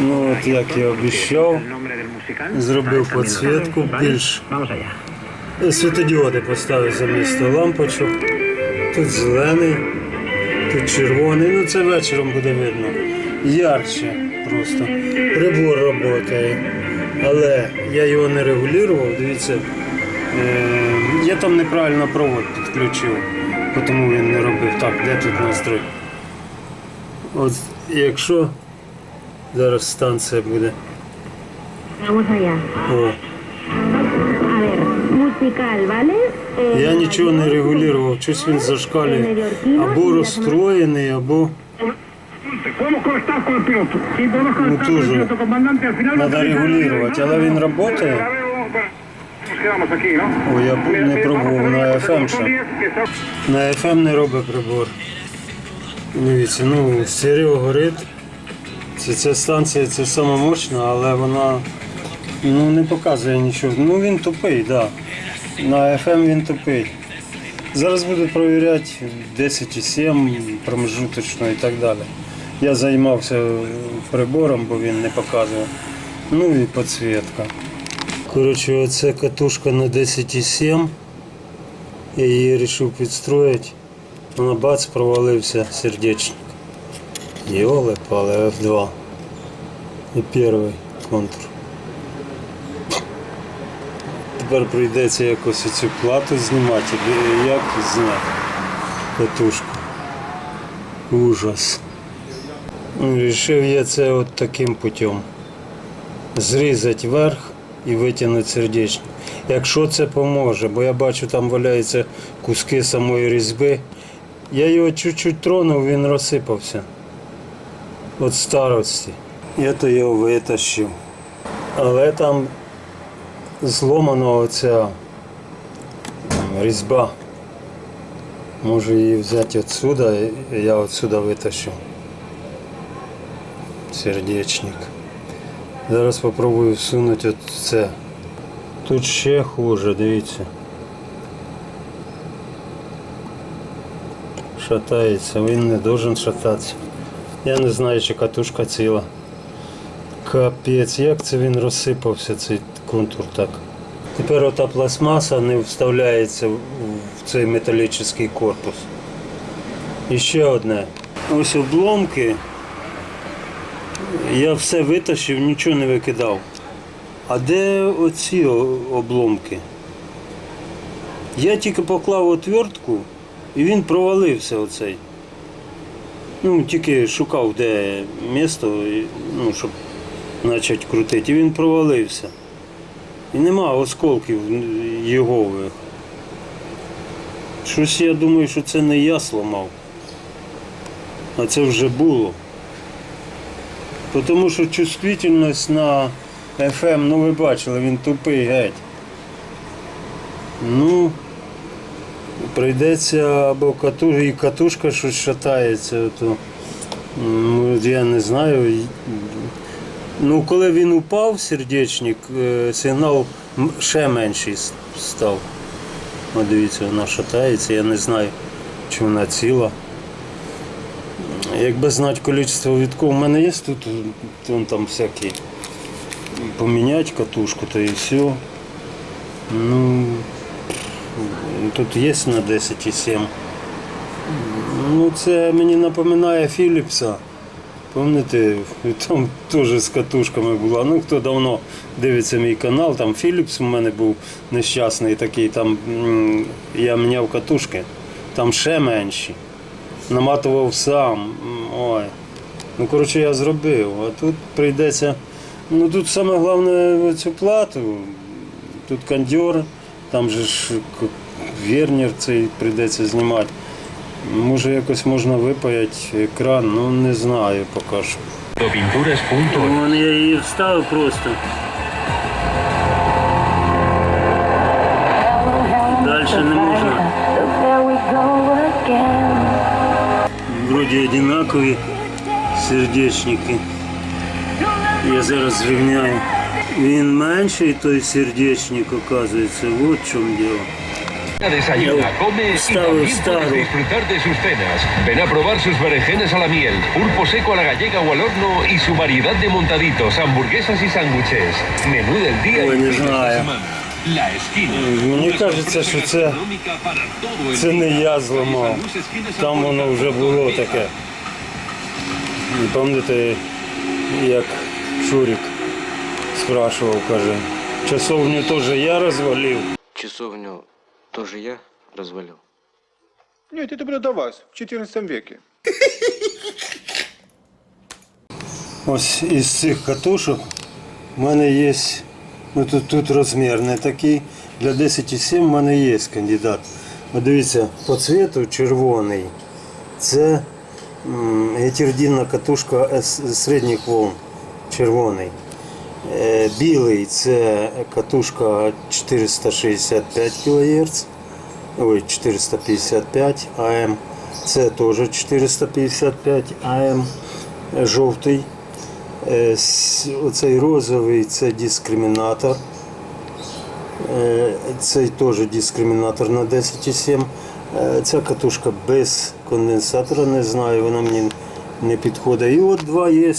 Ну от як я обіцяв, зробив підсвітку більш світодіоди поставив замісто лампочок. Тут зелений, тут червоний. Ну це вечором буде видно. Ярче просто. Прибор працює. Але я його не регулював, дивіться. Е, я там неправильно провод підключив, тому він не робив. Так, де тут настрой? От якщо зараз станція буде. О. Eh, я нічого не регулював, щось він зашкалює. Або розстроєний, або ну final... треба регулювати, але він працює. О, я не пробував на FM ще. На FM не робить прибор. Дивіться, ну стерео горить. Ця станція це сама мощна, але вона ну, не показує нічого. Ну він тупий, так. Да. На FM він тупий. Зараз буду перевіряти 10,7 промежуточно і так далі. Я займався прибором, бо він не показує. Ну і підсвітка. Коротше, оце катушка на 10,7. Я її вирішив підстроїти. Вона бац, провалився сердечник. Йоли пали F2. І перший контур. Тепер прийдеться якось цю плату знімати. Як зняти катушку? Ужас. Ну, Рішив я це от таким путем. Зрізати верх і витягнути сердечник. Якщо це поможе, бо я бачу, там валяються куски самої різьби. Я його чуть-чуть тронув, він розсипався. От старості. Я то його витащив. Але там зломана оця різьба. Можу її взяти відсюди, і я відсюди витащу. Сердечник. Зараз спробую всунути от це. Тут ще хуже, дивіться. Шатається, він не должен шататися. Я не знаю, чи катушка ціла. Капець, як це він розсипався, цей контур так. Тепер ота пластмаса не вставляється в цей металічний корпус. І ще одне. Ось обломки. Я все витащив, нічого не викидав. А де оці обломки? Я тільки поклав отвертку і він провалився оцей. Ну, тільки шукав, де місто, ну, щоб почати крутити. І він провалився. І нема осколків його. Щось я думаю, що це не я сламав. А це вже було. Тому що чувствительність на FM, ну ви бачили, він тупий геть. Ну, прийдеться або катушка, і катушка щось шатається, то ну, я не знаю. Ну, коли він упав, сердечник, е, сигнал ще менший став. От дивіться, вона шатається, я не знаю, чи вона ціла. Якби знати кількість вітків, у мене є тут вон там всякі поміняти катушку, то і все. Ну, тут є на 10,7. Ну, це мені напоминає Філіпса. Пам'ятаєте, там теж з катушками була. Ну, хто давно дивиться мій канал, там Філіпс у мене був нещасний такий, там я міняв катушки, там ще менші. Наматував сам. Ой. Ну, коротше, я зробив. А тут прийдеться. Ну тут саме головне цю плату. Тут кондьор, там же ж вернір цей прийдеться знімати. Може якось можна випаяти екран, ну не знаю поки що. Pinturas.es Вон я її вставив просто. Далі не можна. Вроді одинакові сердечники. Я зараз зрівняю. Він менший той сердечник, оказується, от в чому діло. Desayuna, come y Staro, también puedes disfrutar de sus cenas. Ven a probar sus berenjenas a la miel, pulpo seco a la gallega o al horno y su variedad de montaditos, hamburguesas y sándwiches. Menú del día Ой, y de semana. La esquina. Мені кажеться, що це, це не я зламав. Там воно вже було таке. Пам'ятаєте, як Шурик спрашував, каже, часовню теж я розвалив. Часовню тоже я развалил. Нет, это было до вас, в 14 веке. Ось із цих катушок в мене є, ну тут, тут розмір не такий. Для 10,7 в мене є кандидат. От дивіться, по цвету червоний. Це гетердинна катушка С- середніх волн. Червоний. Е, Білий це катушка 465 кГц. Ой, 455 АМ. Це теж 455 АМ. Жовтий. Е, Оцей розовий це дискримінатор. Е, Цей теж дискримінатор на 10,7. Е, Ця катушка без конденсатора, не знаю, вона мені не підходить. І от два є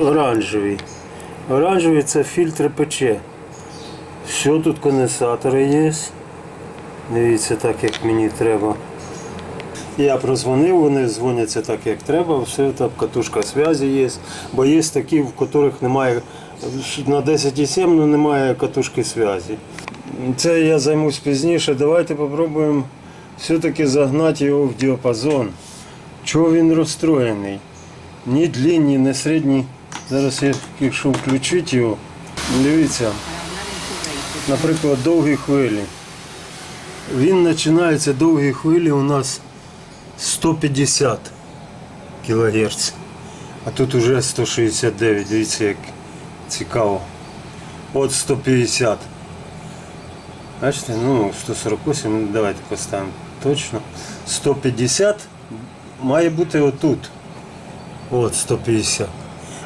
оранжеві. Оранжеві це фільтри ПЧ. Все тут конденсатори є. Дивіться, так як мені треба. Я прозвонив, вони дзвоняться так, як треба, все там катушка зв'язі є. Бо є такі, в яких немає на 10,7 ну, немає катушки зв'язі. Це я займусь пізніше. Давайте спробуємо все-таки загнати його в діапазон. Чого він розстроєний? Ні длинні, ні середні. Зараз я, якщо включити його, дивіться, наприклад, довгі хвилі. Він починається довгі хвилі у нас 150 кГц. А тут уже 169, дивіться, як цікаво. От 150. Бачите, ну 148, давайте поставимо точно. 150 має бути отут. От 150.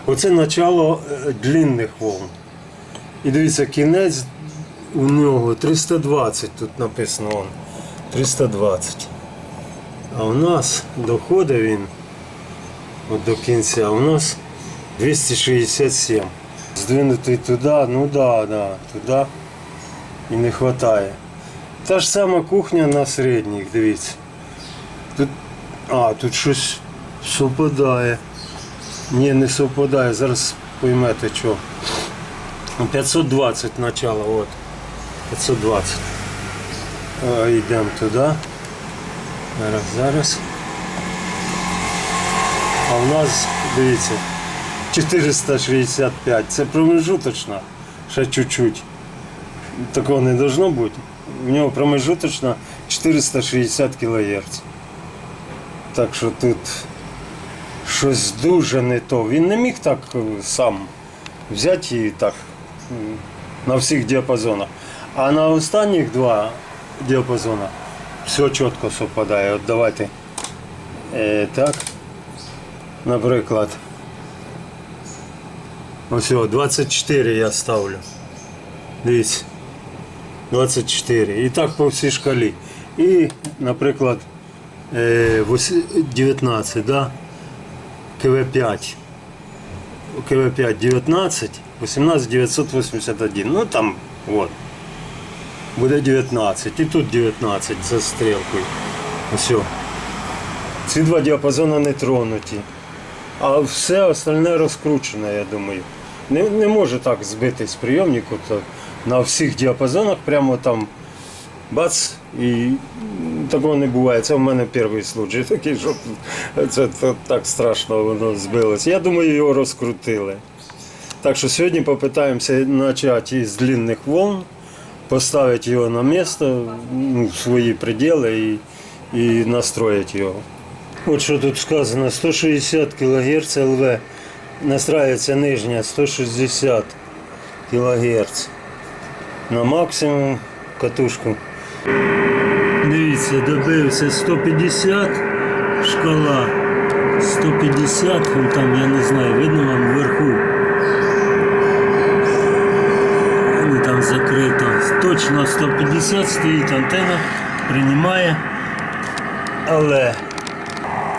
Оце начало е, длинних волн. І дивіться, кінець у нього 320, тут написано он. 320. А у нас доходить він от до кінця, у нас 267. Здвинутий туди, ну да, да, туди і не вистачає. Та ж сама кухня на середніх, дивіться. Тут, а, тут щось совпадає. Ні, не совпадає, зараз поймете що. 520 начало, от. 520. А, йдемо туди. Зараз, зараз. А в нас, дивіться, 465. Це промежуточна. Ще чуть-чуть. Такого не должно бути. В нього промежуточна 460 кГц. Так що тут щось дуже не то. Він не міг так е, сам взяти і так на всіх діапазонах. А на останніх два діапазона все чітко совпадає. От давайте е, так. Наприклад. Ось 24 я ставлю. Дивіться. 24. І так по всій шкалі. І, наприклад, е, вось- 19, да? КВ5. КВ5 19, 18 981. Ну там, от. Буде 19. І тут 19 за стрілкою. Ось. Ці два діапазони не тронуті. А все остальне розкручено, я думаю. Не, не може так збитись прийомник от, на всіх діапазонах, прямо там бац, і такого не буває. Це в мене перший случай такий, що це, так страшно воно збилось. Я думаю, його розкрутили. Так що сьогодні попитаємося почати із длинних волн, поставити його на місце, ну, в свої пределы і, і настроїти його. От що тут сказано, 160 кГц ЛВ. Настраюється нижня 160 кГц. На максимум катушку. Дивіться, добився 150 шкала. 150, вон там, я не знаю, видно вам вверху. Ну, там закрито. точно 150 стоїть антенна, приймає. Але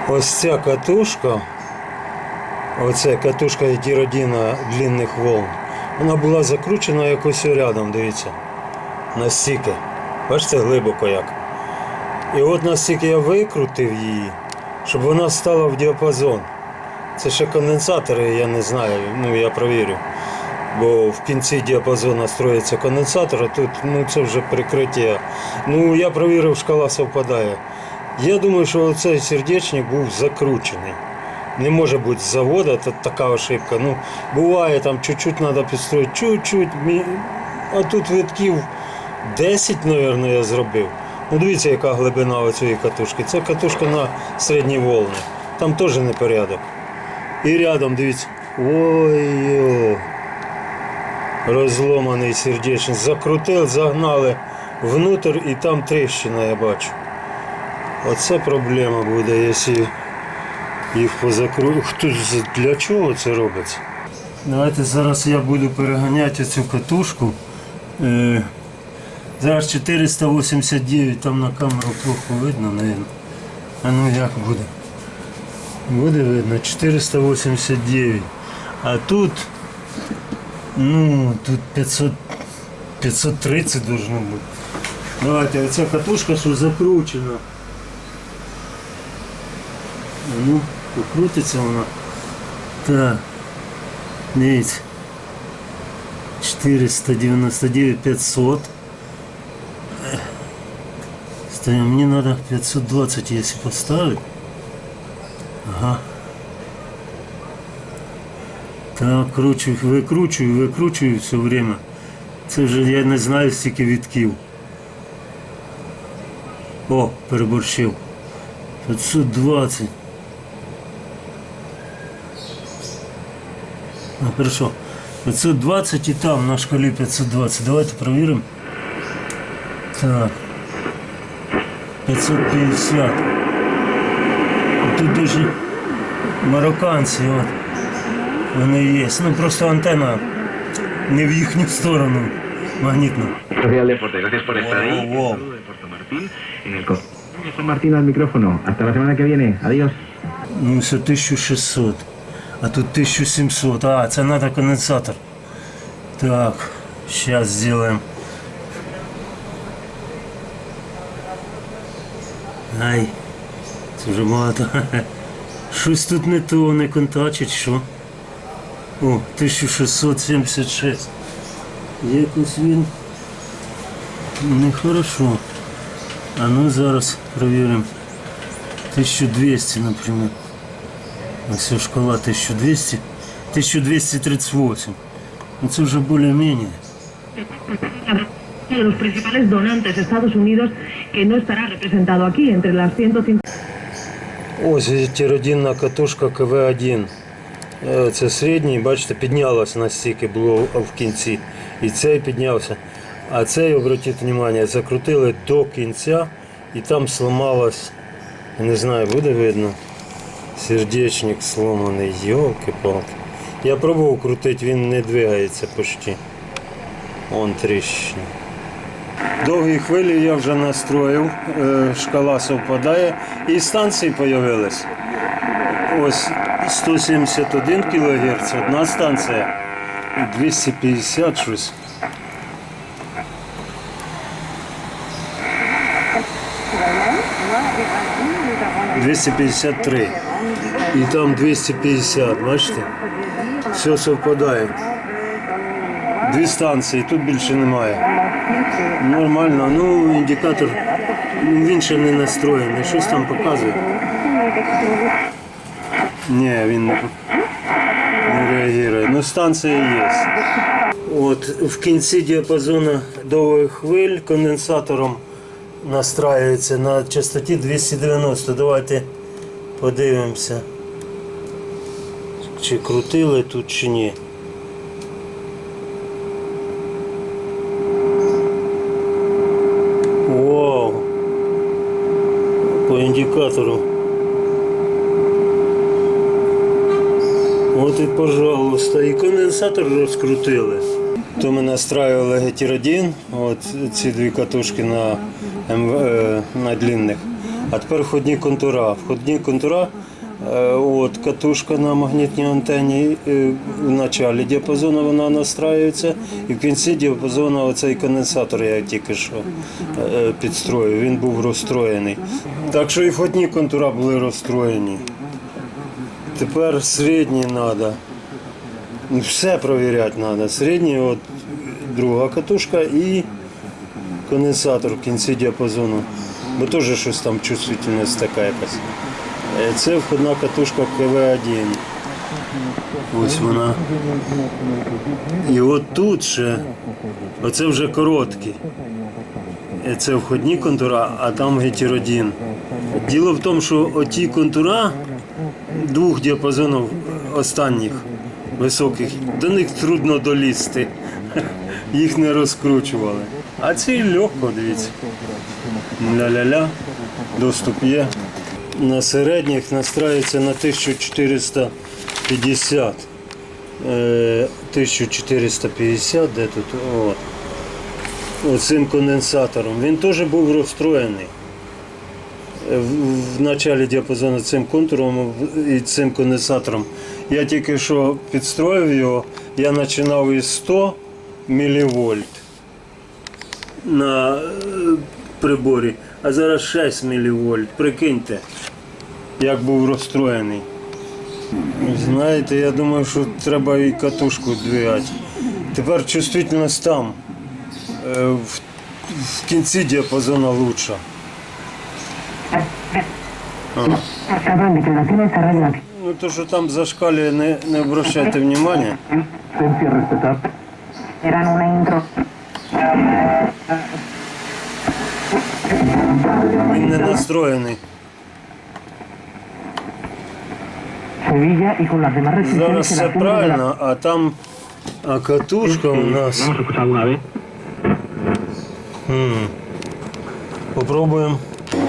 ось ця катушка, оця катушка гетеродіна длинних волн, вона була закручена якось рядом, дивіться. Настільки. Бачите, глибоко як. І от настільки я викрутив її, щоб вона стала в діапазон. Це ще конденсатори, я не знаю, ну я провірю. Бо в кінці діапазону строїться конденсатор, а тут ну, це вже прикриття. Ну, я провірив, шкала совпадає. Я думаю, що цей сердечник був закручений. Не може бути з заводу, це така ошибка. Ну, буває, там чуть-чуть треба підстроїти, чуть-чуть. А тут витків 10, мабуть, я зробив. Ну, дивіться, яка глибина у цієї катушки. Це катушка на середні волни. Там теж непорядок. І рядом, дивіться. Ой-ой. Розломаний сердечник. Закрутив, загнали внутрь і там тріщина, я бачу. Оце проблема буде, якщо їх позакру... Хто для чого це робиться? Давайте зараз я буду переганяти цю катушку. Зараз 489, там на камеру плохо видно, мабуть. А ну як буде? Буде видно, 489. А тут, ну, тут 500, 530 должно бути. Давайте, оця катушка, що закручена. А Ну, покрутиться вона. Так. Дивіться. 499 500. Ех. Мне надо 520, если поставить. Ага. Так, кручу, викручую, викручую все время. Це вже я не знаю стільки відків. О, переборщив. 520. А, хорошо. 520 и там на шкале 520. Давайте проверим. Так. 550. Тут дуже марокканці, от. Вони є. Ну просто антенна не в їхню сторону магнітна. San Martín al micrófono. Hasta la semana que viene. Adiós. Ну, все 1600. А тут 1700. А, це треба конденсатор. Так, зараз зробимо. Ай, це вже багато. Щось тут не то, не контачить, що? О, 1676. Якось він нехорошо. А ну зараз перевіримо. 1200, например. Ось шкала 1200. 1238. Ну це вже більш-менш. los principales donantes de Estados Unidos que no estará representado aquí entre las 150 Ось тіродінна катушка КВ-1. Е, Це середній, бачите, піднялася настільки було в кінці. І цей піднявся. А цей, обратіть увагу, закрутили до кінця і там сломалось, не знаю, буде видно. Сердечник сломаний, йолки-палки. Я пробував крутити, він не двигається почти. Он тріщина. Довгі хвилі я вже настроїв, е, шкала совпадає і станції з'явились. Ось 171 кГц, одна станція, і 250 щось. «253». І там 250, бачите? Все совпадає. Дві станції, тут більше немає. Нормально, ну індикатор ну, він ще не настроєний, щось там показує. Ні, він не, реагує. Ну станція є. От в кінці діапазону довгих хвиль конденсатором настраюється на частоті 290. Давайте подивимося, чи крутили тут, чи ні. Вау! По індикатору. От і пожалуйста. І конденсатор розкрутили. То ми настраювали гетіродін, от ці дві катушки на, е, на длинних. А тепер входні контура. Входні контура, от катушка на магнітній антенні е, в началі діапазону вона настраюється, і в кінці діапазону оцей конденсатор я тільки що е, підстроїв, він був розстроєний. Так що і входні контура були розстроєні. Тепер середні треба. Ну, Все перевіряти треба. Середній, от друга катушка і конденсатор в кінці діапазону. Бо теж щось там чувствительність така якась. Е, Це входна катушка КВ-1. Ось вона. І от тут ще, оце вже короткі. Е, Це входні контура, а там гетеродін. Діло в тому, що оті контура двох діапазонів останніх високих, до них трудно долізти. Їх не розкручували. А ці легко, дивіться. Ля-ля-ля, доступ є. На середніх настраюється на 1450. Е, 1450, де тут? От. Оцим конденсатором. Він теж був розстроєний. Е, В, в началі діапазону цим контуром і цим конденсатором. Я тільки що підстроїв його, я починав із 100 мВ на е, приборі, а зараз 6 мВ. Прикиньте, як був розстроєний. Знаєте, я думаю, що треба і катушку двигати. Тепер чувствительність там. Е, В, в кінці radio aquí. Ну то, що там зашкалює, не, не обращайте внимання. Він не настроєний. Зараз все правильно, а там а катушка у нас.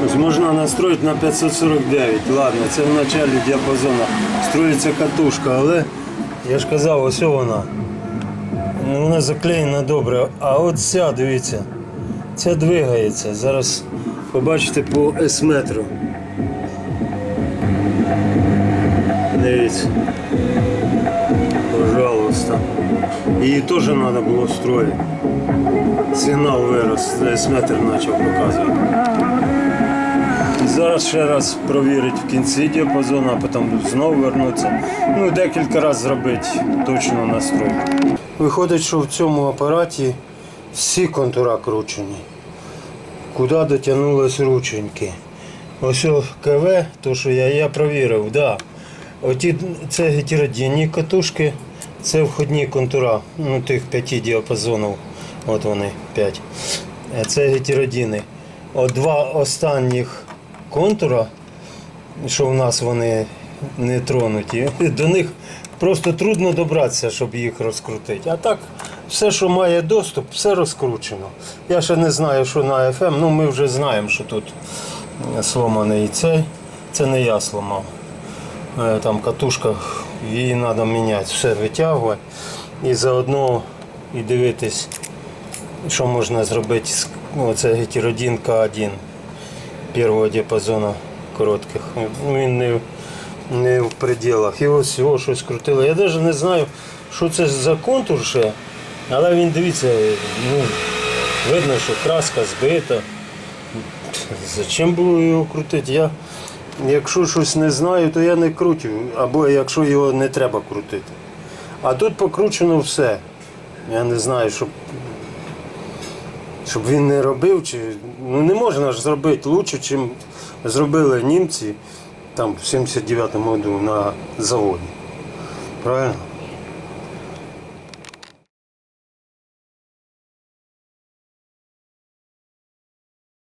Ось можна настроїти на 549. Ладно, це в началі діапазону. Строїться катушка, але я ж казав, ось вона. Ну, Вона заклеєна добре. А от ця, дивіться, ця двигається. Зараз побачите по S-метру. Дивіться. Пожалуйста. Її теж треба було строїти. Сигнал вирос, S-метр почав показувати. Зараз ще раз провірить в кінці діапазону, а потім знову вернутися. Ну, декілька разів зробити точно настрой. Виходить, що в цьому апараті всі контура кручені. Куди дотягнулись рученьки. Ось КВ, то що я, я провірив, да. Оті, це гетеродинні катушки, це входні контура, ну тих п'яти діапазонів. От вони, п'ять. Це гетеродини. От два останніх контура, що в нас вони не тронуті, до них просто трудно добратися, щоб їх розкрутити. А так, все, що має доступ, все розкручено. Я ще не знаю, що на FM, ну ми вже знаємо, що тут сломаний цей. Це не я сломав. Е, Там катушка, її треба міняти, все витягувати і заодно і дивитись, що можна зробити з оце гетеродин К1 першого діапазону коротких. Ну, Він не, не в пределах. І ось його щось крутило. Я навіть не знаю, що це за контур ще, але він дивіться, ну, видно, що краска збита. Зачем було його крутити? Я, якщо щось не знаю, то я не крутю. Або якщо його не треба крутити. А тут покручено все. Я не знаю, щоб, щоб він не робив, чи ну не можна ж зробити лучше, чим зробили німці там в 79-му году на заводі. Правильно?